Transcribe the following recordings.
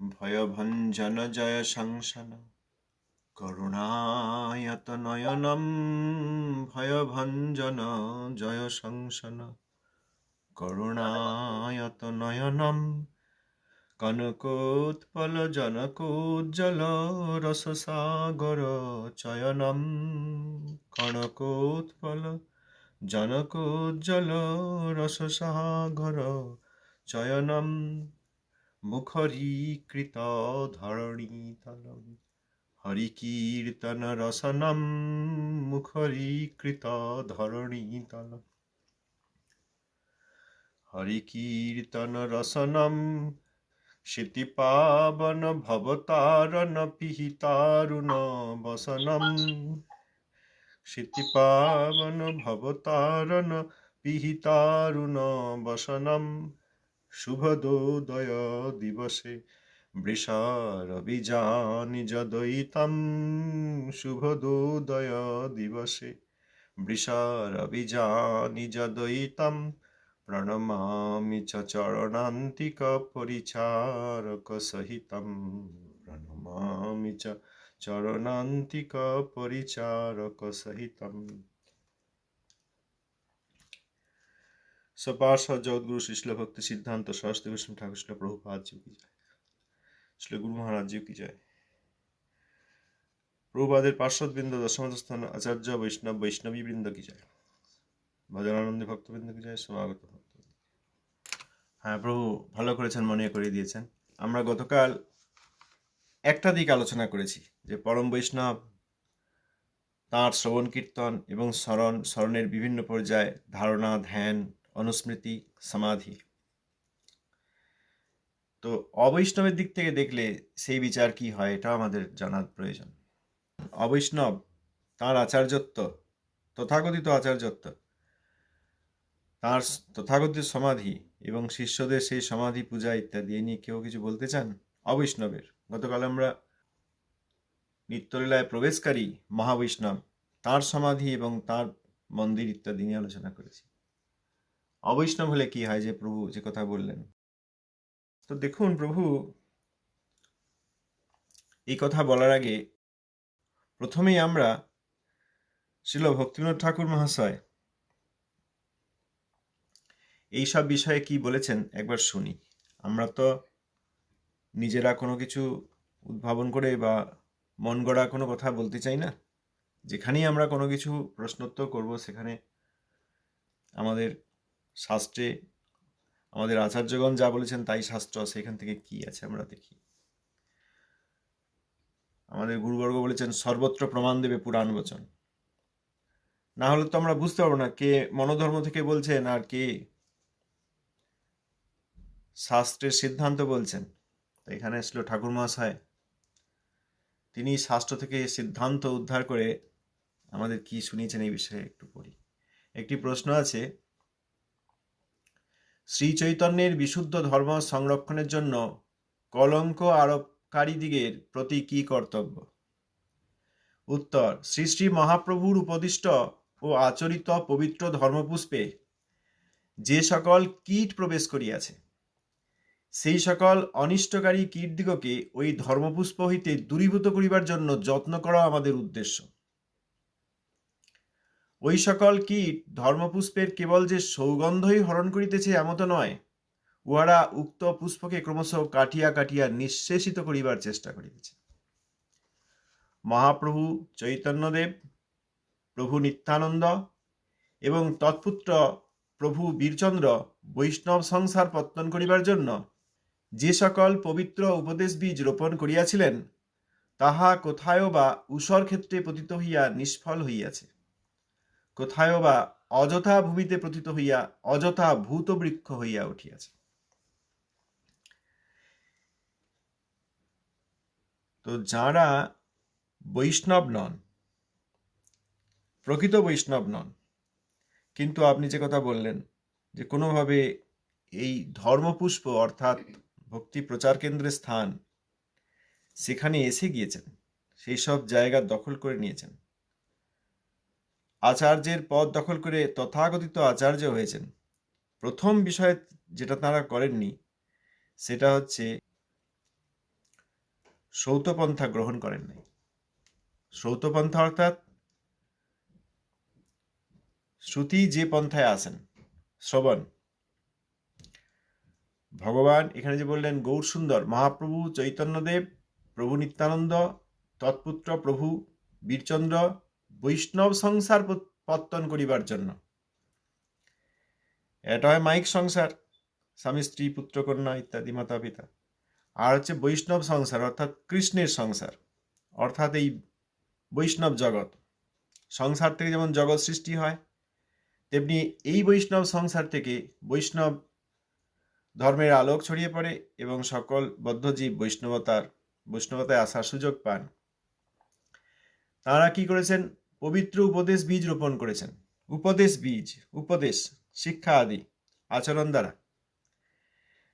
ভয়ভঞ্জন জয় সংসন করুণায়ত নয়নম ভয়ভঞ্জন জয় সংসন করুণায়ত নয়নম কনকোৎপল জনকোজ্জ্বল রসসাগর চয়নম কনকোৎপল জনকোজ্জ্বল রসসাগর চয়নম মুখরীকৃত ধরণী তলম হরিকীর্তন রসনম মুখরীকৃত ধরণী তলম হরিকীর্তন রসনম শিতিপাবন ভবতারণ পিহিতারুণ বসনম। শিতিপাবন ভবতারণ পিহিতারুণ বসনম। শুভদোদয় দিবসে বৃষরবিজানি যদয়িতাম শুভদোদয় দিবসে বৃষরবিজানি যদয়িতাম প্রণমামি চ চরণান্তিক পরিচারক সহিতম প্রণমামি চ চরণান্তিক পরিচারক সহিতম সপাশ জগৎগুরু শিশল ভক্তি সিদ্ধান্ত সরস্বতী বৈষ্ণব ঠাকুর শিল প্রভুপাদ জীব কি যায় শিল গুরু মহারাজ জীব কি যায় প্রভুপাদের পার্শ্বদবৃন্দ দশমত স্থান আচার্য বৈষ্ণব বৈষ্ণবী বৃন্দ কি যায় ভজনানন্দী ভক্তবৃন্দ কি যায় স্বাগত ভক্ত হ্যাঁ প্রভু ভালো করেছেন, মনে করিয়ে দিয়েছেন। আমরা গতকাল একটা দিক আলোচনা করেছি যে পরম বৈষ্ণব তাঁর শ্রবণ কীর্তন এবং স্মরণ, স্মরণের বিভিন্ন পর্যায়ে ধারণা, ধ্যান অনুস্মৃতি, সমাধি। তো অবৈষ্ণবের দিক থেকে দেখলে সেই বিচার কি হয়, এটাও আমাদের জানার প্রয়োজন। অবৈষ্ণব, তাঁর আচার্যত্ব, তথাকথিত আচার্যত্ব, তাঁর তথাগতিক সমাধি এবং শিষ্যদের সেই সমাধি, পূজা ইত্যাদি নিয়ে কেউ কিছু বলতে চান? অবৈষ্ণবের। গতকাল আমরা নিত্যলীলায় প্রবেশকারী মহাবৈষ্ণব, তার সমাধি এবং তার মন্দির ইত্যাদি নিয়ে আলোচনা করেছি। অবৈষ্ণব হলে কি হয় যে প্রভু যে কথা বললেন? তো দেখুন, প্রভু এই কথা বলার আগে প্রথমেই আমরা শিল ভক্তিবিনোদ ঠাকুর মহাশয় এই সব বিষয়ে কি বলেছেন একবার শুনি। আমরা তো নিজেরা কোনো কিছু উদ্ভাবন করে বা মন গড়া কোনো কথা বলতে চাই না। যেখানেই আমরা কোনো কিছু প্রশ্নোত্তর করব, সেখানে আমাদের শাস্ত্রে আমাদের আচার্যগণ যা বলেছেন তাই শাস্ত্র সেখান থেকে কি আছে আমরা দেখি। আমাদের গুরুবর্গ বলেছেন, সর্বত্র প্রমাণ দেবে পুরাণ বচন। না হলে তো আমরা বুঝতে পারব না কে মনোধর্ম থেকে বলছেন আর কে শাস্ত্রের সিদ্ধান্ত বলছেন। তো এখানে আসলো ঠাকুর মহাশয়। তিনি শাস্ত্র থেকে সিদ্ধান্ত উদ্ধার করে আমাদের কি শুনিয়েছেন এই বিষয়ে একটু পড়ি। একটি প্রশ্ন আছে শ্রী চৈতন্যের বিশুদ্ধ ধর্ম সংরক্ষণের জন্য কলঙ্ক আরোপকারীদিগের প্রতি কি কর্তব্য? উত্তর, শ্রী শ্রী মহাপ্রভুর উপদিষ্ট ও আচরিত পবিত্র ধর্মপুষ্পে যে সকল কীট প্রবেশ করিয়াছে, সেই সকল অনিষ্টকারী কীটদিগকে ওই ধর্মপুষ্প হইতে দূরীভূত করিবার জন্য যত্ন করা আমাদের উদ্দেশ্য। ওই সকল কীট ধর্মপুষ্পের কেবল যে সৌগন্ধই হরণ করিতেছে এমত নয়? উহারা উক্ত পুষ্পকে ক্রমশ কাটিয়া কাটিয়া নিঃশেষিত করিবার চেষ্টা করিতেছে। মহাপ্রভু চৈতন্যদেব, প্রভু নিত্যানন্দ এবং তৎপুত্র প্রভু বীরচন্দ্র বৈষ্ণব সংসার পত্তন করিবার জন্য যে সকল পবিত্র উপদেশ বীজ রোপণ করিয়াছিলেন, তাহা কোথায়ও বা উষর ক্ষেত্রে পতিত হইয়া নিষ্ফল হইয়াছে। কোথায়ও বা অযথা ভূমিতে প্রথিত হইয়া অযথা ভূত বৃক্ষ হইয়া উঠিয়াছে। তো যারা বৈষ্ণব নন, প্রকৃত বৈষ্ণব নন, কিন্তু আপনি যে কথা বললেন যে কোনোভাবে এই ধর্মপুষ্প অর্থাৎ ভক্তি প্রচার কেন্দ্রের স্থান সেখানে এসে গিয়েছেন, সেই সব জায়গা দখল করে নিয়েছেন আচার্যের পদ দখল করে তথাকথিত আচার্য হয়েছেন। প্রথম বিষয় যেটা তারা করেননি, সেটা হচ্ছে সৌতপন্থা গ্রহণ করেন নাই। সৌতপন্থা অর্থাৎ শ্রুতি যে পন্থায় আসেন শ্রবণ। ভগবান এখানে যে বললেন, গৌর সুন্দর, মহাপ্রভু চৈতন্যদেব, প্রভু নিত্যানন্দ, তৎপুত্র প্রভু বীরচন্দ্র বৈষ্ণব সংসার পত- পত্তন করিবার জন্য। এটা হয় মাইক সংসার, স্বামী, স্ত্রী, পুত্র, কন্যা ইত্যাদি, মাতা, পিতা। আর হচ্ছে বৈষ্ণব সংসার, অর্থাৎ কৃষ্ণের সংসার, অর্থাৎ এই বৈষ্ণব জগৎ। সংসার থেকে যেমন জগৎ সৃষ্টি হয়, তেমনি এই বৈষ্ণব সংসার থেকে বৈষ্ণব ধর্মের আলোক ছড়িয়ে পড়ে এবং সকল বদ্ধজীব বৈষ্ণবতার, বৈষ্ণবতায় আসার সুযোগ পান। তারা কি করেছেন? পবিত্র উপদেশ বীজ রোপণ করেছেন। উপদেশ বীজ, উপদেশ, শিক্ষা আদি, আচরণ দ্বারা।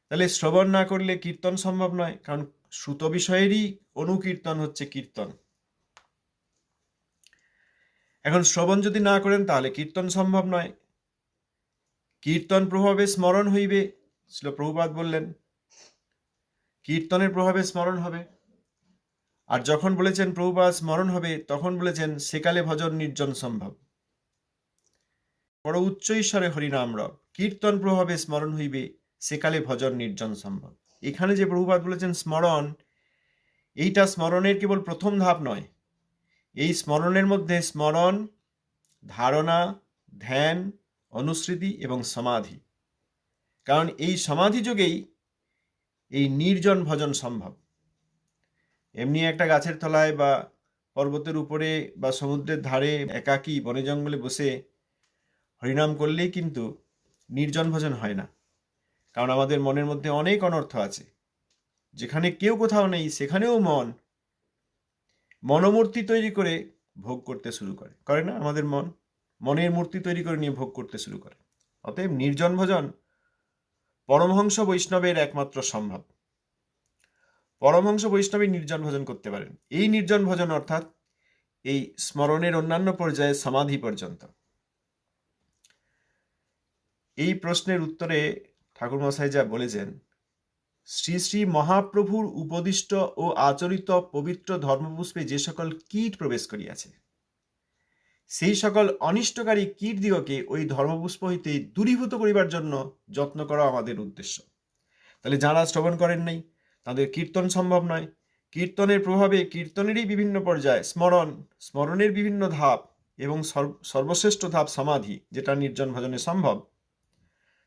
তাহলে শ্রবণ না করলে কীর্তন সম্ভব নয়, কারণ শ্রুত বিষয়েরই অনুকীর্তন হচ্ছে কীর্তন। এখন শ্রবণ যদি না করেন, তাহলে কীর্তন সম্ভব নয়। কীর্তন প্রভাবে স্মরণ হইবে ছিল প্রভুপাত বললেন, কীর্তনের প্রভাবে স্মরণ হবে। আর যখন বলেছেন প্রভুপাত স্মরণ হবে, তখন বলেছেন সেকালে ভজন নির্জন সম্ভব। বড় উচ্চ ঈশ্বরে হরিনাম রব, কীর্তন প্রভাবে স্মরণ হইবে সেকালে ভজন নির্জন সম্ভব। এখানে যে প্রভুপাত বলেছেন স্মরণ, এইটা স্মরণের কেবল প্রথম ধাপ নয়। এই স্মরণের মধ্যে স্মরণ, ধারণা, ধ্যান অনুস্মৃতি এবং সমাধি। কারণ এই সমাধি যোগেই এই নির্জন ভজন সম্ভব। এমনি একটা গাছের তলায় বা পর্বতের উপরে বা সমুদ্রের ধারে একাকী বনে জঙ্গলে বসে হরিনাম করলেই কিন্তু নির্জন ভজন হয় না। কারণ আমাদের মনের মধ্যে অনেক অনর্থ আছে। যেখানে কেউ কোথাও নেই, সেখানেও মন, মনোমূর্তি তৈরি করে ভোগ করতে শুরু করে। করে না? আমাদের মন, মনের মূর্তি তৈরি করে নিয়ে ভোগ করতে শুরু করে। অতএব নির্জন ভজন পরমহংস বৈষ্ণবের একমাত্র সম্ভব। পরমহংস বৈষ্ণবী নির্জন ভজন করতে পারেন। এই নির্জন ভজন অর্থাৎ এই স্মরণের অন্যান্য পর্যায়ে সমাধি পর্যন্ত। এই প্রশ্নের উত্তরে ঠাকুরমশাই যা বলেছেন, শ্রী শ্রী মহাপ্রভুর উপদিষ্ট ও আচরিত পবিত্র ধর্মপুষ্পে যে সকল কীট প্রবেশ করিয়াছে, সেই সকল অনিষ্টকারী কীটদিগকে ওই ধর্মপুষ্প হইতে দূরীভূত করিবার জন্য যত্ন করা আমাদের উদ্দেশ্য। তাহলে যারা শ্রবণ করেন নাই তাদের কীর্তন সম্ভব নয়। কীর্তনের প্রভাবে কীর্তনেরই বিভিন্ন পর্যায়, স্মরণ, স্মরণের বিভিন্ন ধাপ এবং সর্বশ্রেষ্ঠ ধাপ সমাধি, যেটা নির্জন ভজনে সম্ভব।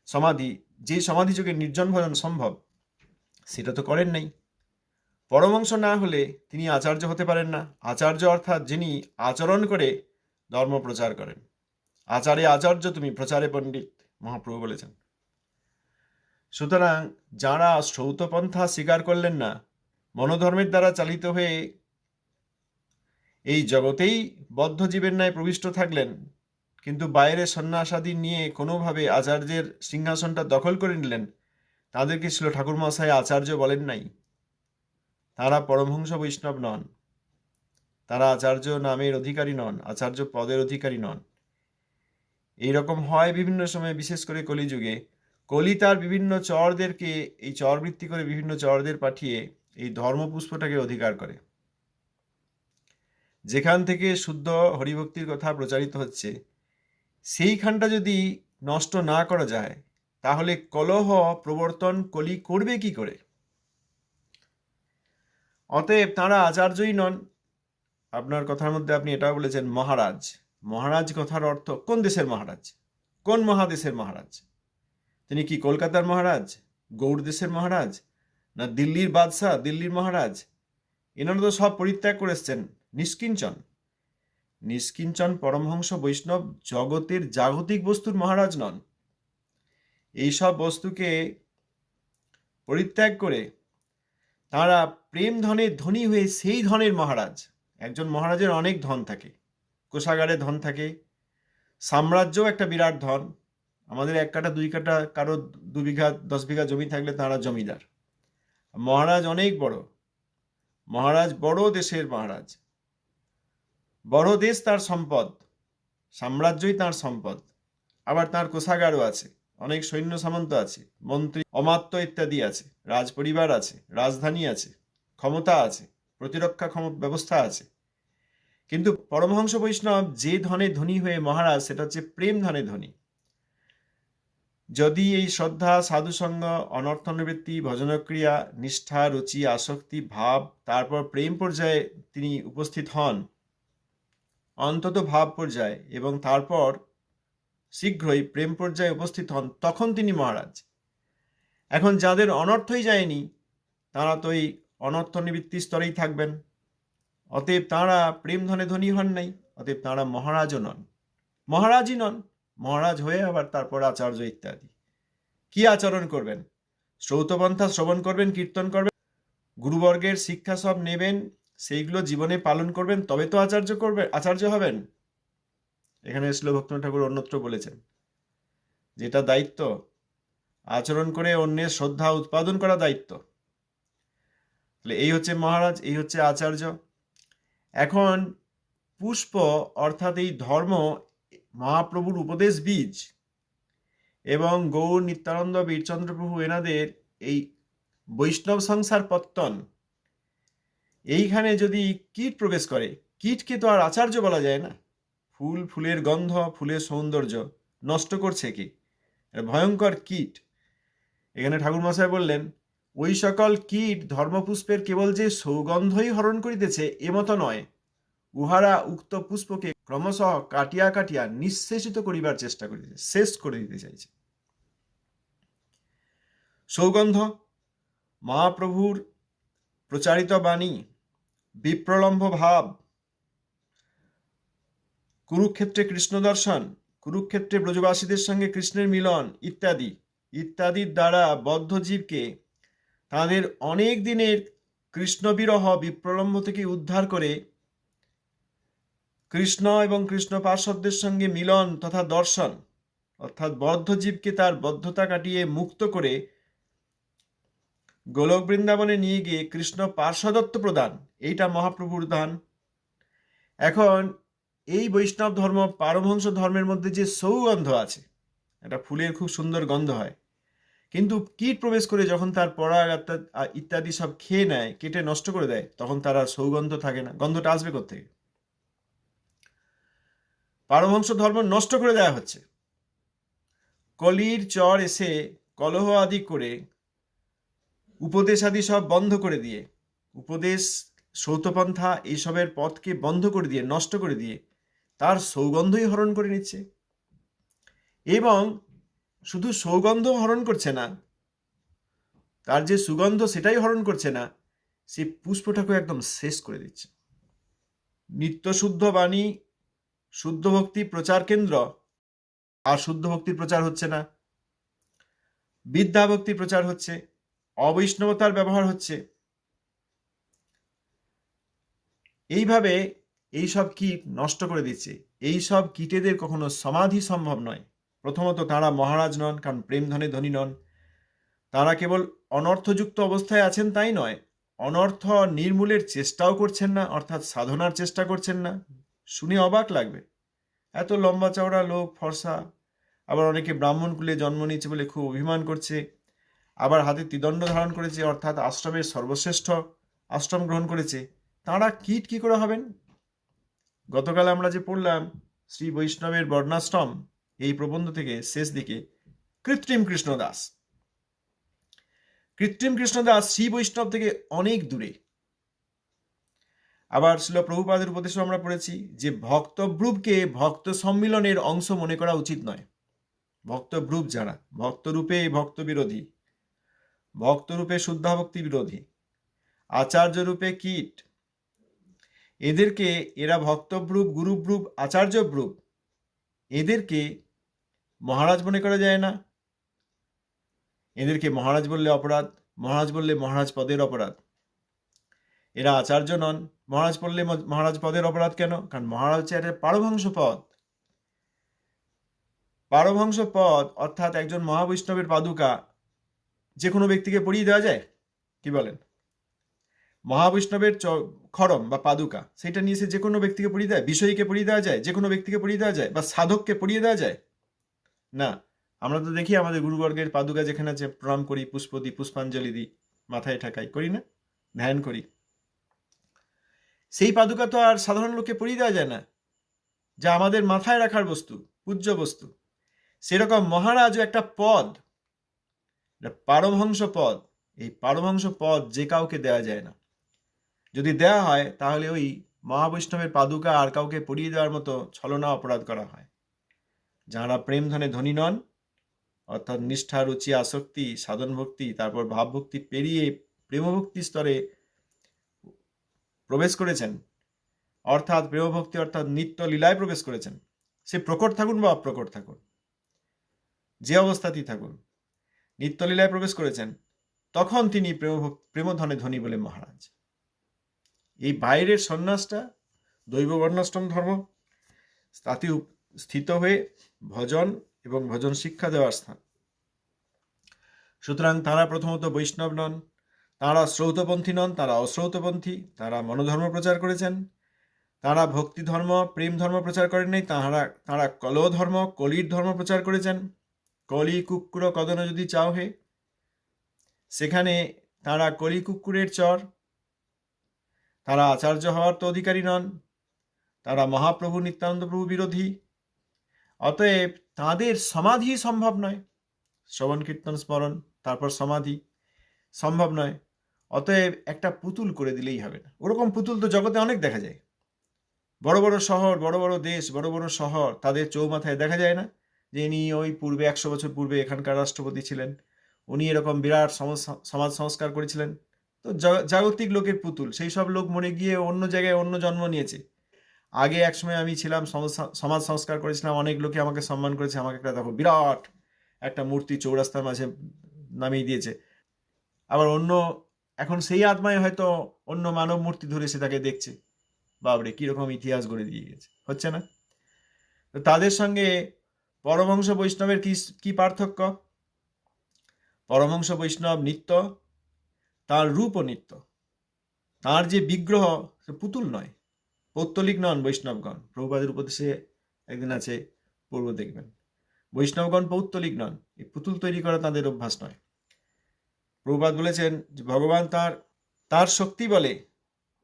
সমাধি, যে সমাধি যুগে নির্জন ভজন সম্ভব, সেটা তো করেন নাই। পরমাংশ না হলে তিনি আচার্য হতে পারেন না। আচার্য অর্থাৎ যিনি আচরণ করে ধর্ম প্রচার করেন। আচারে আচার্য, তুমি প্রচারে পণ্ডিত, মহাপ্রভু বলেছেন। সুতরাং যারা শ্রৌতপন্থা স্বীকার করলেন না, মনোধর্মের দ্বারা চালিত হয়ে এই জগতেই বদ্ধ জীবের ন্যায় প্রবিষ্ট থাকলেন, কিন্তু বাইরে সন্ন্যাসাদি নিয়ে কোনোভাবে আচার্যের সিংহাসনটা দখল করে নিলেন, তাদেরকে ছিল ঠাকুরমশাই আচার্য বলেন নাই। তারা পরমহংস বৈষ্ণব নন। তারা আচার্য নামের অধিকারী নন, আচার্য পদের অধিকারী নন। এই রকম হয় বিভিন্ন সময়ে, বিশেষ করে কলিযুগে। কলি তার বিভিন্ন চরদেরকে, এই চরবৃত্তি করে বিভিন্ন চরদের পাঠিয়ে এই ধর্মপুষ্পটাকে অধিকার করে। যেখান থেকে শুদ্ধ হরিভক্তির কথা প্রচারিত হচ্ছে, সেইখানটা যদি নষ্ট না করা যায়, তাহলে কলহ প্রবর্তন কলি করবে কি করে? অতএব তাঁরা আচার্যই নন। আপনার কথার মধ্যে আপনি এটাও বলেছেন, মহারাজ। মহারাজ কথার অর্থ কোন দেশের মহারাজ? কোন মহাদেশের মহারাজ? তিনি কি কলকাতার মহারাজ? গৌড় দেশের মহারাজ? না দিল্লির বাদশাহ, দিল্লির মহারাজ? এনারা তো সব পরিত্যাগ করে এসছেন। নিষ্কিঞ্চন। নিষ্কিঞ্চন পরমহংস বৈষ্ণব জগতের জাগতিক বস্তুর মহারাজ নন। এইসব বস্তুকে পরিত্যাগ করে তারা প্রেম ধনে ধনী হয়ে সেই ধনের মহারাজ। একজন মহারাজের অনেক ধন থাকে। কোষাগারে ধন থাকে। সাম্রাজ্যও একটা বিরাট ধন। আমাদের এক কাটা দুই কাটা কারও দু বিঘা, দশ বিঘা জমি থাকলে তারা জমিদার। মহারাজ অনেক বড়। মহারাজ বড় দেশের মহারাজ। বড় দেশ তার সম্পদ, সাম্রাজ্যই তার সম্পদ। আবার তার কোষাগারও আছে, অনেক সৈন্য সামন্ত আছে, মন্ত্রী অমাত্য ইত্যাদি আছে রাজ পরিবার আছে, রাজধানী আছে, ক্ষমতা আছে প্রতিরক্ষাক্ষম ব্যবস্থা আছে। কিন্তু পরমহংস বৈষ্ণব যে ধনে ধনী হয়ে মহারাজ, সেটা হচ্ছে প্রেম ধনে ধনী। যদি এই শ্রদ্ধা, সাধুসঙ্গ, অনর্থনবৃত্তি, ভজনক্রিয়া, নিষ্ঠা, রুচি, আসক্তি, ভাব, তারপর প্রেম পর্যায়ে তিনি উপস্থিত হন, অন্তত ভাব পর্যায়ে এবং তারপর শীঘ্রই প্রেম পর্যায়ে উপস্থিত হন, তখন তিনি মহারাজ। এখন যাদের অনর্থই যায়নি, তারা তো এই অনর্থ নিবৃত্তি স্তরেই থাকবেন। অতএব তাঁরা প্রেম ধনে ধনী হন নাই, অতএব তাঁরা মহারাজও নন। মহারাজই নন মহারাজ হয়ে আবার তারপর আচার্য ইত্যাদি। কি আচরণ করবেন? শ্রৌতপন্থা শ্রবণ করবেন, কীর্তন করবেন, গুরুবর্গের শিক্ষা সব নেবেন, সেইগুলো জীবনে পালন করবেন, তবে তো আচার্য করবে আচার্য হবেন। এখানে শ্রীল ভক্তনাথ ঠাকুর অন্যত্র বলেছেন, যেটা দায়িত্ব, আচরণ করে অন্যের শ্রদ্ধা উৎপাদন করা দায়িত্ব। তাহলে এই হচ্ছে মহারাজ, এই হচ্ছে আচার্য। এখন পুষ্প অর্থাৎ এই ধর্ম মহাপ্রভুর উপদেশ বীজ এবং গৌর, নিত্যানন্দ বীরচন্দ্র প্রভু এনাদের এই বৈষ্ণব সংসার পত্তন। এইখানে যদি কীট প্রবেশ করে, কীটকে তো আর আচার্য বলা যায় না। ফুল, ফুলের গন্ধ, ফুলের সৌন্দর্য নষ্ট করছে কি? ভয়ঙ্কর কীট। এখানে ঠাকুর মশাই বললেন, ওই সকল কীট ধর্মপুষ্পের কেবল যে সৌগন্ধই হরণ করিতেছে এমতো নয়। উহারা উক্ত পুষ্পকে ক্রমশঃ কাটিয়া কাটিয়া নিঃশেষিত করিবার চেষ্টা করিতেছে, শেষ করে দিতে চাইছে। সৌগন্ধ, মহাপ্রভুর প্রচারিত বাণী বিপ্রলম্ব ভাব, কুরুক্ষেত্রে কৃষ্ণ দর্শন, কুরুক্ষেত্রে ব্রজবাসীদের সঙ্গে কৃষ্ণের মিলন ইত্যাদি, ইত্যাদির দ্বারা বদ্ধ জীবকে তাদের অনেক দিনের কৃষ্ণবিরহ বিপ্রলম্ব থেকে উদ্ধার করে কৃষ্ণ এবং কৃষ্ণ পার্শ্বদের সঙ্গে মিলন তথা দর্শন, অর্থাৎ বদ্ধ জীবকে তার বদ্ধতা কাটিয়ে মুক্ত করে গোলক বৃন্দাবনে নিয়ে গিয়ে কৃষ্ণ পার্শ্বদত্ত প্রদান, এইটা মহাপ্রভুর দান। এখন এই বৈষ্ণব ধর্ম পারমহংস ধর্মের মধ্যে যে সৌগন্ধ আছে, একটা ফুলের খুব সুন্দর গন্ধ হয়। কিন্তু কীট প্রবেশ করে যখন তার পরাগ ইত্যাদি সব খেয়ে নেয়, কেটে নষ্ট করে দেয়, তখন তার আর সৌগন্ধ থাকে না, গন্ধটা আসবে কোথেকে পারমহংস ধর্ম নষ্ট করে দেওয়া হচ্ছে। কলির চর এসে কলহ আদি করে উপদেশ আদি সব বন্ধ করে দিয়ে, উপদেশ, সৌতপন্থা এইসবের পথকে বন্ধ করে দিয়ে, নষ্ট করে দিয়ে তার সৌগন্ধই হরণ করে নিচ্ছে। এবং শুধু সৌগন্ধ হরণ করছে না, তার যে সুগন্ধ সেটাই হরণ করছে না, সে পুষ্পটাকে একদম শেষ করে দিচ্ছে। নিত্যশুদ্ধ বাণী শুদ্ধ ভক্তি প্রচার কেন্দ্র? আর শুদ্ধ ভক্তির প্রচার হচ্ছে না। বিদ্যা ভক্তির প্রচার হচ্ছে। অবৈষ্ণবতার ব্যবহার হচ্ছে। এইভাবে এই সব কীট নষ্ট করে দিচ্ছে। এই সব কীটেদের কখনো সমাধি সম্ভব নয়। প্রথমত তারা মহারাজ নন, কারণ প্রেম ধনে ধনী নন। তারা কেবল অনর্থযুক্ত অবস্থায় আছেন তাই নয়। অনর্থ নির্মূলের চেষ্টাও করছেন না, অর্থাৎ সাধনার চেষ্টা করছেন না। শুনে অবাক লাগবে। এত লম্বা চওড়া লোক, ফর্সা, আবার অনেকে ব্রাহ্মণ কুলে জন্ম নিয়েছে বলে খুব অভিমান করছে, আবার হাতে ত্রিদণ্ড ধারণ করেছে, অর্থাৎ আশ্রমের সর্বশ্রেষ্ঠ আশ্রম গ্রহণ করেছে। তাঁরা কীট কি করে হবেন? গতকাল আমরা যে পড়লাম, শ্রী বৈষ্ণবের বর্ণাশ্রম, এই প্রবন্ধ থেকে শেষ দিকে, কৃত্রিম কৃষ্ণদাস। কৃত্রিম কৃষ্ণদাস শ্রী বৈষ্ণব থেকে অনেক দূরে। আবার শিল প্রভুপাদের উপদেশও আমরা পড়েছি যে ভক্তব্রুবকে ভক্ত সম্মিলনের অংশ মনে করা উচিত নয়। ভক্তব্রুব যারা, ভক্তরূপে ভক্ত বিরোধী ভক্তরূপে শুদ্ধাভক্তি বিরোধী আচার্য রূপে কীট, এদেরকে এরা ভক্তব্রুপ গুরুব্রুপ আচার্যব্রুপ এদেরকে মহারাজ মনে করা যায় না। এদেরকে মহারাজ বললে অপরাধ, মহারাজ বললে মহারাজ পদের অপরাধ। এরা আচার্য নন। মহারাজ বললে মহারাজ পদের অপরাধ কেন? কারণ মহারাজ হচ্ছে একটা পারভংশ পদ। পারভংশ পদ অর্থাৎ একজন মহাবৈষ্ণবের পাদুকা, যে কোনো ব্যক্তিকে পড়িয়ে দেওয়া যায়? কি বলেন? মহাবৈষ্ণবের খরম বা পাদুকা সেটা নিয়ে সে যে কোনো ব্যক্তিকে পড়িয়ে দেয়? বিষয়ীকে পড়িয়ে দেওয়া যায়? যে কোনো ব্যক্তিকে পড়িয়ে দেওয়া যায়? বা সাধককে পড়িয়ে দেওয়া যায়? না। আমরা তো দেখি আমাদের গুরুবর্গের পাদুকা যেখানে আছে, প্রণাম করি পুষ্প দিই পুষ্পাঞ্জলি দিই, মাথায় ঠাকাই, করি না? ধ্যান করি। সেই পাদুকা তো আর সাধারণ লোককে পরিয়ে দেওয়া যায় না, যা আমাদের মাথায় রাখার বস্তু, পূজ্য বস্তু। সেরকম মহারাজও একটা পদ পারমহংস পদ। এই পারমহংস পদ যে কাউকে দেওয়া যায় না। যদি দেওয়া হয়, তাহলে ওই মহাবৈষ্ণবের পাদুকা আর কাউকে পরিয়ে দেওয়ার মতো ছলনা অপরাধ করা হয়। যাঁরা প্রেম ধনে ধনী নন, অর্থাৎ নিষ্ঠা, রুচি, আসক্তি সাধন ভক্তি তারপর ভাবভক্তি পেরিয়ে প্রেমভক্তি স্তরে প্রবেশ করেছেন। অর্থাৎ প্রেমভক্তি, অর্থাৎ নিত্য লীলায় প্রবেশ করেছেন। সে প্রকট থাকুন বা অপ্রকট থাকুন। যে অবস্থাতেই থাকুন নিত্যলীলায় প্রবেশ করেছেন, তখন তিনি প্রেম প্রেমধনে ধনী বলে মহারাজ। এই বাইরের সন্ন্যাসটা দৈব বর্ণাশ্রম ধর্ম, তাতে স্থিত হয়ে ভজন এবং ভজন শিক্ষা দেওয়ার স্থান। সুতরাং তারা প্রথমত বৈষ্ণব নন তারা শ্রৌতপন্থী নন, তারা অশ্রৌতপন্থী, তারা মনোধর্ম প্রচার করেছেন। তারা ভক্তি ধর্ম, প্রেম ধর্ম প্রচার করেন নাই, তাহারা, তারা কলহ ধর্ম, কলির ধর্ম প্রচার করেছেন। কলি কুকুর কদন যদি চাও হে। সেখানে তারা কলি কুকুরের চর। তারা আচার্য হওয়ার তো অধিকারী নন। তারা মহাপ্রভু নিত্যানন্দ প্রভু বিরোধী। অতএব তাদের সমাধি সম্ভব নয়। শ্রবণ কীর্তন স্মরণ, তারপর সমাধি। সম্ভব নয়। অতএব একটা পুতুল করে দিলেই হবে না। ওরকম পুতুল তো জগতে অনেক দেখা যায়। বড় বড় শহর, বড় বড় দেশ, বড় বড় শহর, তাদের চৌমাথায় দেখা যায় না যে ইনি ওই পূর্বে একশো বছর পূর্বে এখানকার রাষ্ট্রপতি ছিলেন। উনি এরকম বিরাট সমাজ- সংস্কার করেছিলেন। তো জাগতিক লোকের পুতুল, সেই সব লোক মরে গিয়ে অন্য জায়গায় অন্য জন্ম নিয়েছে। আগে একসময় আমি ছিলাম সমাজ সংস্কার করেছিলাম, অনেক লোকে আমাকে সম্মান করেছে, আমাকে একটা, দেখো, বিরাট একটা মূর্তি চৌরাস্তার মাঝে নামিয়ে দিয়েছে। আবার অন্য এখন সেই আত্মায় হয়তো অন্য মানব মূর্তি ধরে সে তাকে দেখছে। বাবরে কীরকম ইতিহাস গড়ে দিয়ে গেছে। হচ্ছে না? তো তাদের সঙ্গে পরমহংস বৈষ্ণবের কি কি পার্থক্য? পরমহংস বৈষ্ণব নিত্য, তার রূপও নিত্য। তার যে বিগ্রহ, সে পুতুল নয়। পৌত্তলিক নন বৈষ্ণবগণ। প্রভুপাদের উপদেশে একদিন আছে, পূর্ব দেখবেন। বৈষ্ণবগণ পৌত্তলিক নন। এই পুতুল তৈরি করা তাদের অভ্যাস নয়। প্রভুপাদ বলেছেন যে, ভগবান তার তার শক্তি বলে,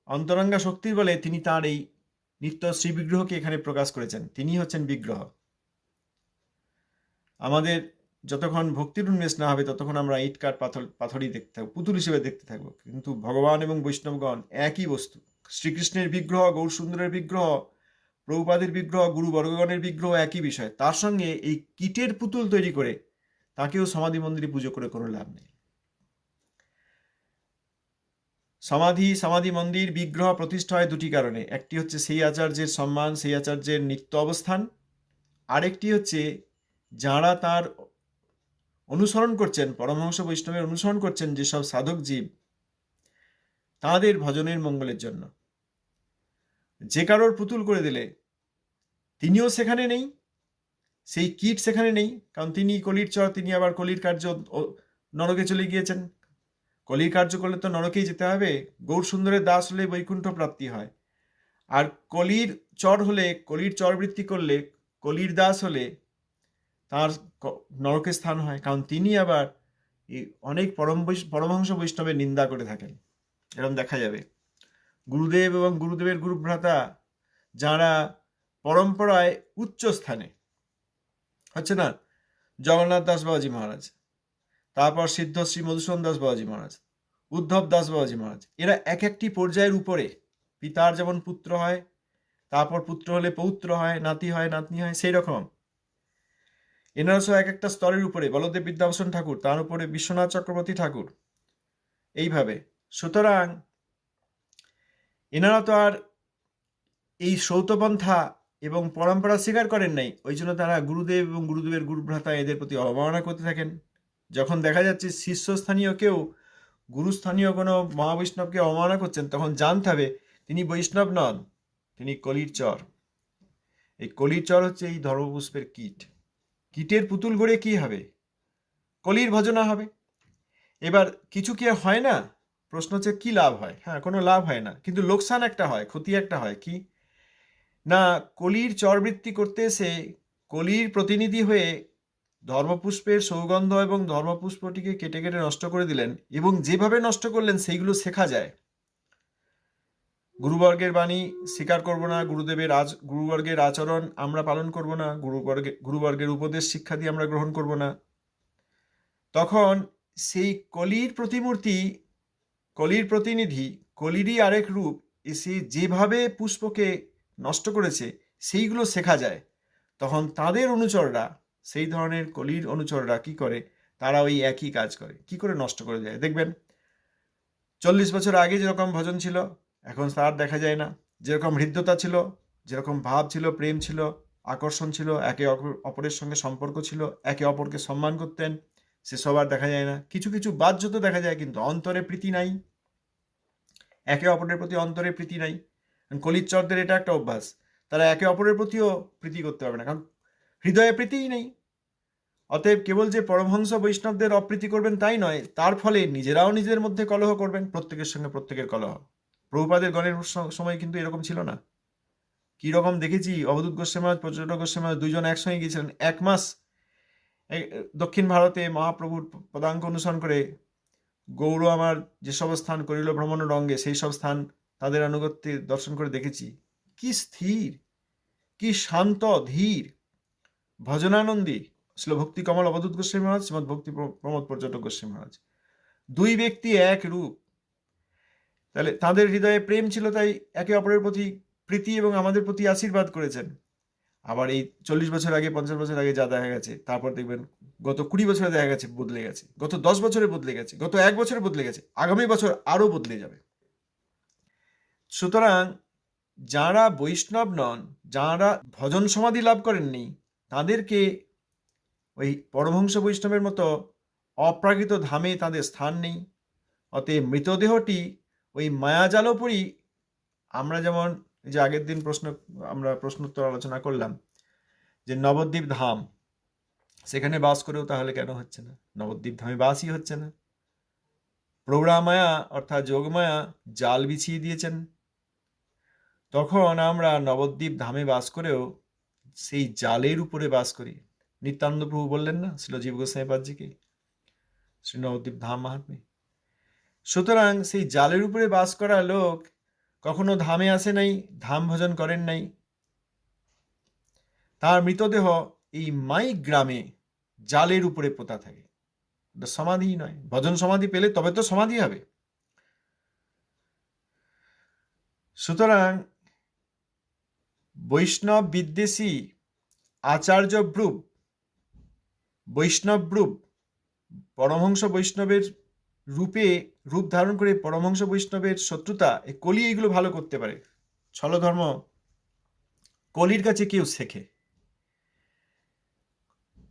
অন্তরঙ্গা শক্তির বলে তিনি তার এই নিত্য শ্রী বিগ্রহকে এখানে প্রকাশ করেছেন। তিনি হচ্ছেন বিগ্রহ। আমাদের যতক্ষণ ভক্তির উন্মেষ না হবে, ততক্ষণ আমরা ইট কাঠ পাথর, পাথরই দেখতে থাকব, পুতুল হিসেবে দেখতে থাকব। কিন্তু ভগবান এবং বৈষ্ণবগণ একই বস্তু। শ্রীকৃষ্ণের বিগ্রহ, গৌরসুন্দরের বিগ্রহ, প্রভুপাদের বিগ্রহ গুরু বর্গগণের বিগ্রহ একই বিষয়। তার সঙ্গে এই কীটের পুতুল তৈরি করে তাকেও সমাধি মন্দিরে পুজো করে কোনো লাভ নেই। সমাধি সমাধি মন্দির, বিগ্রহ প্রতিষ্ঠা হয় দুটি কারণে। একটি হচ্ছে সেই আচার্যের সম্মান, সেই আচার্যের নিত্য অবস্থান। আরেকটি হচ্ছে যারা তার অনুসরণ করছেন, পরমহংস বৈষ্ণবের অনুসরণ করছেন যেসব সাধক জীব, তাদের ভজনের মঙ্গলের জন্য। যে কারোর পুতুল করে দিলে তিনিও সেখানে নেই, সেই কীট সেখানে নেই, কারণ তিনি কলির চর, তিনি আবার কলির কার্য নরকে চলে গিয়েছেন। কলির কার্য করলে তো নরকেই যেতে হবে। গৌর সুন্দরের দাস হলে বৈকুণ্ঠ প্রাপ্তি হয়। আর কলির চর হলে, কলির চরবৃত্তি করলে, কলির দাস হলে তার নরকে স্থান হয়। কারণ তিনি আবার অনেক পরম পরমহংস বৈষ্ণবের নিন্দা করে থাকেন। এরকম দেখা যাবে। গুরুদেব এবং গুরুদেবের গুরুভ্রাতা যারা পরম্পরায় উচ্চ স্থানে। হচ্ছে না? জগন্নাথ দাস বাবাজি মহারাজ। তারপর সিদ্ধ শ্রী মধুসূদন দাস বাবাজি মহারাজ, উদ্ধব দাস বাবাজি মহারাজ, এরা এক একটি পর্যায়ের উপরে। পিতার যেমন পুত্র হয়, তারপর পুত্র হলে পৌত্র হয়, নাতি হয়, নাতনি হয় সেই রকম এনারা সব এক একটা স্তরের উপরে, বলদেব বিদ্যাভূষণ ঠাকুর, তার উপরে বিশ্বনাথ চক্রবর্তী ঠাকুর। এইভাবে। সুতরাং এনারা তো আর এই সৌতপন্থা এবং পরম্পরা স্বীকার করেন নাই, ওই জন্য তারা গুরুদেব এবং গুরুদেবের গুরুভ্রাতা এদের প্রতি অবমাননা করতে থাকেন। যখন দেখা যাচ্ছে শীর্ষস্থানীয় কেউ গুরুস্থানীয় কোনো মহাবৈষ্ণবকে অবমাননা করছেন, তখন জানতে হবে তিনি বৈষ্ণব নন, তিনি কলির চর। এই কলির চর হচ্ছে এই ধর্মপুষ্পের কীট। কীটের পুতুল গড়ে কি হবে? কলির ভজনা হবে। এবার কিছু কি হয় না? প্রশ্ন হচ্ছে, কি লাভ হয়? হ্যাঁ কোনো লাভ হয় না। কিন্তু লোকসান একটা হয়, ক্ষতি একটা হয়। কি? না, কলির চরবৃত্তি করতে এসে কলির প্রতিনিধি হয়ে ধর্মপুষ্পের সৌগন্ধ এবং ধর্মপুষ্পটিকে কেটে কেটে নষ্ট করে দিলেন এবং যেভাবে নষ্ট করলেন সেইগুলো শেখা যায়। গুরুবর্গের বাণী, স্বীকার করব না গুরুদেবের আজ গুরুবর্গের আচরণ আমরা পালন করব না, গুরুবর্গে, গুরুবর্গের উপদেশ শিক্ষা দিয়ে আমরা গ্রহণ করব না। তখন সেই কলির প্রতিমূর্তি, কলির প্রতিনিধি, কলিরই আরেক রূপ এসে যেভাবে পুষ্পকে নষ্ট করেছে সেইগুলো শেখা যায়। তখন তাদের অনুচররা সেই ধরনের কলির অনুচররা কি করে? তারা ওই একই কাজ করে। কি করে নষ্ট করে যায় দেখবেন, চল্লিশ বছর আগে যেরকম ভজন ছিল, এখন তার দেখা যায় না। যেরকম হৃদ্যতা ছিল, যেরকম ভাব ছিল, প্রেম ছিল, আকর্ষণ ছিল, একে অপর- অপরের সঙ্গে সম্পর্ক ছিল, একে অপরকে সম্মান করতেন, সে সবার দেখা যায় না। কিছু কিছু বাহ্যত দেখা যায়, কিন্তু অন্তরে প্রীতি নাই। একে অপরের প্রতি অন্তরে প্রীতি নাই। কারণ কলিচ্চরদের এটা একটা অভ্যাস। তারা একে অপরের প্রতিও প্রীতি করতে পারবে না। কারণ হৃদয়ে প্রীতিই নেই। অতএব কেবল যে পরমহংস বৈষ্ণবদের অপ্রীতি করবেন তাই নয়, তার ফলে নিজেরাও নিজেদের মধ্যে কলহ করবেন, প্রত্যেকের সঙ্গে প্রত্যেকের কলহ। প্রভুপাদের গণের সময় কিন্তু এরকম ছিল না। কি রকম দেখেছি, অবধূত গোস্বামী পর্যটক গোস্বামী দুজন একসঙ্গে গিয়েছিলেন। এক মাস দক্ষিণ ভারতে মহাপ্রভুর পদাঙ্ক অনুসরণ করে গৌর আমার যেসব স্থান করিল ভ্রমণ রঙ্গে, সেই সব স্থান তাদের আনুগত্যে দর্শন করে দেখেছি। কি স্থির, কি শান্ত, ধীর ভজনানন্দী ছিল ভক্তি কমল অবধূত গোস্বামী মহারাজ শ্রীমৎ ভক্তি প্রমোদ পর্যটক গোস্বামী মহারাজ। দুই ব্যক্তি এক রূপ। তাহলে তাদের হৃদয়ে প্রেম ছিল, তাই একে অপরের প্রতি প্রীতি এবং আমাদের প্রতি আশীর্বাদ করেছেন। আবার এই চল্লিশ বছর আগে, পঞ্চাশ বছর আগে যা দেখা গেছে, তারপর দেখবেন গত কুড়ি বছরে দেখা গেছে, বদলে গেছে। গত দশ বছরে বদলে গেছে, গত এক বছরে বদলে গেছে, আগামী বছর আরও বদলে যাবে। সুতরাং যারা বৈষ্ণব নন, যারা ভজন সমাধি লাভ করেননি তাদেরকে ওই পরমহংস বৈষ্ণবের মতো অপ্রাকৃত ধামে তাদের স্থান নেই। অতএব মৃতদেহটি ওই মায়াজালোপরই আমরা যেমন যে আগের দিন প্রশ্ন, আমরা প্রশ্নোত্তর আলোচনা করলাম, যে নবদ্বীপ ধাম, সেখানে বাস করেও তাহলে কেন হচ্ছে না? নবদ্বীপ ধামে বাসই হচ্ছে না। প্রৌঢ়ামায়া অর্থাৎ যোগমায়া জাল বিছিয়ে দিয়েছেন। তখন আমরা নবদ্বীপ ধামে বাস করেও সেই জালের উপরে বাস করি। নিত্যানন্দ প্রভু বললেন না ছিল জীব গোস্বামী পাদজিকে? শ্রী নবদ্বীপ ধাম মাহাত্মে সুতরাং সেই জালের উপরে বাস করা লোক কখনো ধামে আসে নাই, ধাম ভজন করেন নাই। তার মৃতদেহ এই মাই গ্রামে জালের উপরে পোতা থাকে। সমাধি নয়, ভজন সমাধি পেলে তবে তো সমাধি হবে। সুতরাং বৈষ্ণব বিদ্বেষী আচার্য ব্রুব, বৈষ্ণব ব্রুব, পরমহংস বৈষ্ণবের রূপে, রূপ ধারণ করে পরমহংস বৈষ্ণবের শত্রুতা কলি এইগুলো ভালো করতে পারে। ছলধর্ম কলির কাছে কেউ শেখে।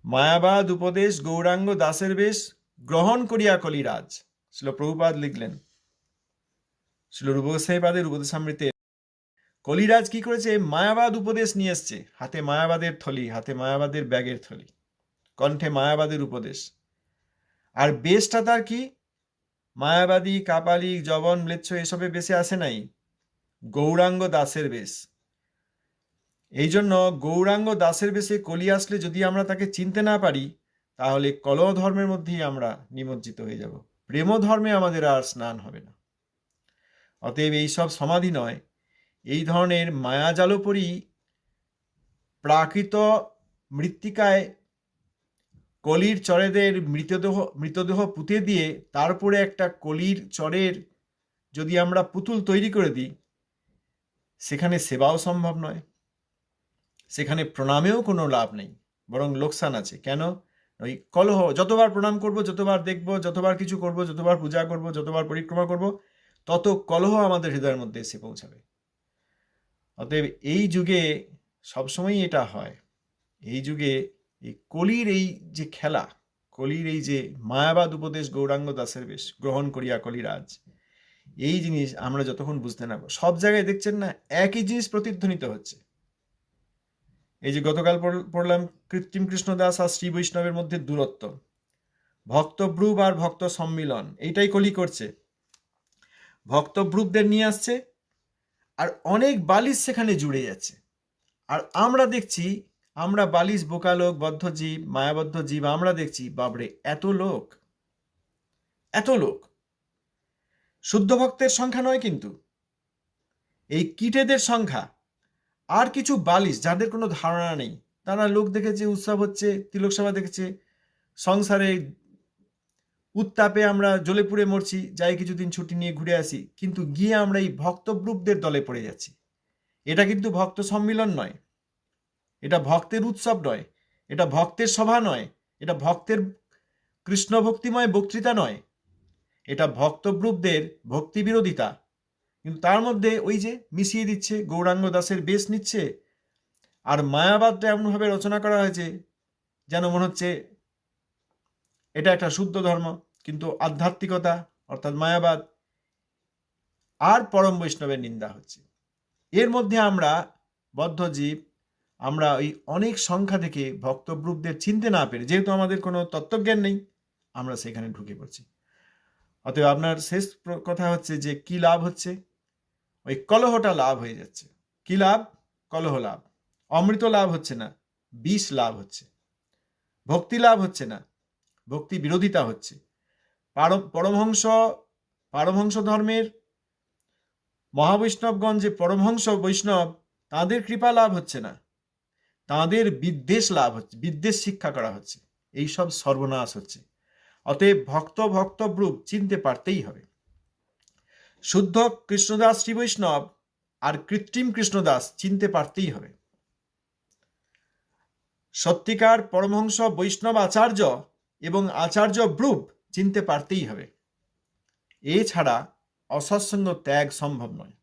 মায়াবাদ উপদেশ গৌরাঙ্গ দাসের বেশ গ্রহণ করিয়া কলিরাজ। শিল প্রভুপাদ লিখলেন। শিল রূপগোসাইপাদের উপদেশামৃতে কলিরাজ কি করেছে? মায়াবাদ উপদেশ নিয়ে এসছে। হাতে মায়াবাদের থলি, হাতে মায়াবাদের ব্যাগের থলি, কণ্ঠে মায়াবাদের উপদেশ। আর বেশটা তার কি? মায়াবাদী কাপালিক জবন ম্লেচ্ছ এসবে বেশে আসে নাই। গৌরাঙ্গ দাসের বেশ। এই জন্য গৌরাঙ্গ দাসের বেশে কলি আসলে যদি আমরা তাকে চিনতে না পারি, তাহলে কল ধর্মের মধ্যেই আমরা নিমজ্জিত হয়ে যাব। প্রেম ধর্মে আমাদের আর স্নান হবে না। অতএব এইসব সমাধি নয় এই ধরনের মায়াজালোপরি প্রাকৃত মৃত্তিকায় কলির চরেদের মৃতদেহ মৃতদেহ পুঁতে দিয়ে তারপরে একটা কলির চরের যদি আমরা পুতুল তৈরি করে দিই, সেখানে সেবাও সম্ভব নয়। সেখানে প্রণামেও কোনো লাভ নেই, বরং লোকসান আছে। কেন? ওই কলহ, যতবার প্রণাম করব, যতবার দেখব, যতবার কিছু করব, যতবার পূজা করব, যতবার পরিক্রমা করব, তত কলহ আমাদের হৃদয়ের মধ্যে এসে পৌঁছাবে। অতএব এই যুগে সবসময়ই এটা হয়। এই যুগে এই কলির এই যে খেলা, কলির এই যে মায়াবাদ উপদেশ গৌরাঙ্গ দাসের বেশ গ্রহণ করিয়া কলিরাজ, এই জিনিস আমরা যতক্ষণ বুঝতে না সব জায়গায় দেখছেন না, একই জিনিস প্রতিধ্বনিত হচ্ছে। এই যে গতকাল পড়লাম কৃত্রিম কৃষ্ণদাস আর শ্রী বৈষ্ণবের মধ্যে দূরত্ব, ভক্তব্রুব আর ভক্ত সম্মিলন এইটাই কলি করছে। ভক্তব্রুবদের নিয়ে আসছে আর অনেক বালিশ সেখানে জুড়ে যাচ্ছে। আর আমরা দেখছি, আমরা বালিশ বোকা লোক বদ্ধ জীব মায়াবদ্ধ জীব, আমরা দেখছি, বাবরে, এত লোক। এত লোক। শুদ্ধ ভক্তের সংখ্যা নয় কিন্তু। এই কীটেদের সংখ্যা। আর কিছু বালিশ, যাদের কোনো ধারণা নেই। তারা লোক দেখেছে, উৎসব হচ্ছে, তিলক সভা দেখেছে, সংসারে উত্তাপে আমরা জ্বলে পুড়ে মরছি, যাই কিছুদিন ছুটি নিয়ে ঘুরে আসি, কিন্তু গিয়ে আমরা এই ভক্তব্রুপদের দলে পড়ে যাচ্ছি। এটা কিন্তু ভক্ত সম্মিলন নয়। এটা ভক্তের উৎসব নয়। এটা ভক্তের সভা নয়। এটা ভক্তের কৃষ্ণ ভক্তিময় বক্তৃতা নয়। এটা ভক্তব্রুপদের ভক্তি বিরোধিতা। কিন্তু তার মধ্যে ওই যে মিশিয়ে দিচ্ছে, গৌরাঙ্গ দাসের বেশ নিচ্ছে, আর মায়াবাদটা এমনভাবে রচনা করা হয়েছে, যেন মনে হচ্ছে এটা একটা শুদ্ধ ধর্ম। কিন্তু আধ্যাত্মিকতা, অর্থাৎ মায়াবাদ, আর পরম বৈষ্ণবের নিন্দা হচ্ছে। এর মধ্যে আমরা বদ্ধজীব আমরা ওই অনেক সংখ্যা থেকে ভক্তব্রুপদের চিনতে না পেরে, যেহেতু আমাদের কোনো তত্ত্বজ্ঞান নেই, আমরা সেখানে ঢুকে পড়ছি। অতএব আপনার শেষ কথা হচ্ছে যে কি লাভ হচ্ছে? ওই কলহটা লাভ হয়ে যাচ্ছে। কি লাভ? কলহ লাভ। অমৃত লাভ হচ্ছে না, বিষ লাভ হচ্ছে। ভক্তি লাভ হচ্ছে না, ভক্তি বিরোধিতা হচ্ছে। পরমহংস, পারমহংস ধর্মের মহাবৈষ্ণবগণ যে পরমহংস বৈষ্ণব, তাদের কৃপা লাভ হচ্ছে না। তাদের বিদ্বেষ লাভ হচ্ছে, বিদ্বেষ শিক্ষা করা হচ্ছে। এই সব সর্বনাশ হচ্ছে। অতএব ভক্ত ভক্তব্রূপ চিনতে পারতেই হবে। শুদ্ধ কৃষ্ণদাস শ্রী বৈষ্ণব আর কৃত্রিম কৃষ্ণদাস চিনতে পারতেই হবে। সত্যিকার পরমহংস বৈষ্ণব আচার্য এবং আচার্য ব্রুপ চিনতে পারতেই হবে। এছাড়া অসৎসঙ্গ ত্যাগ সম্ভব নয়।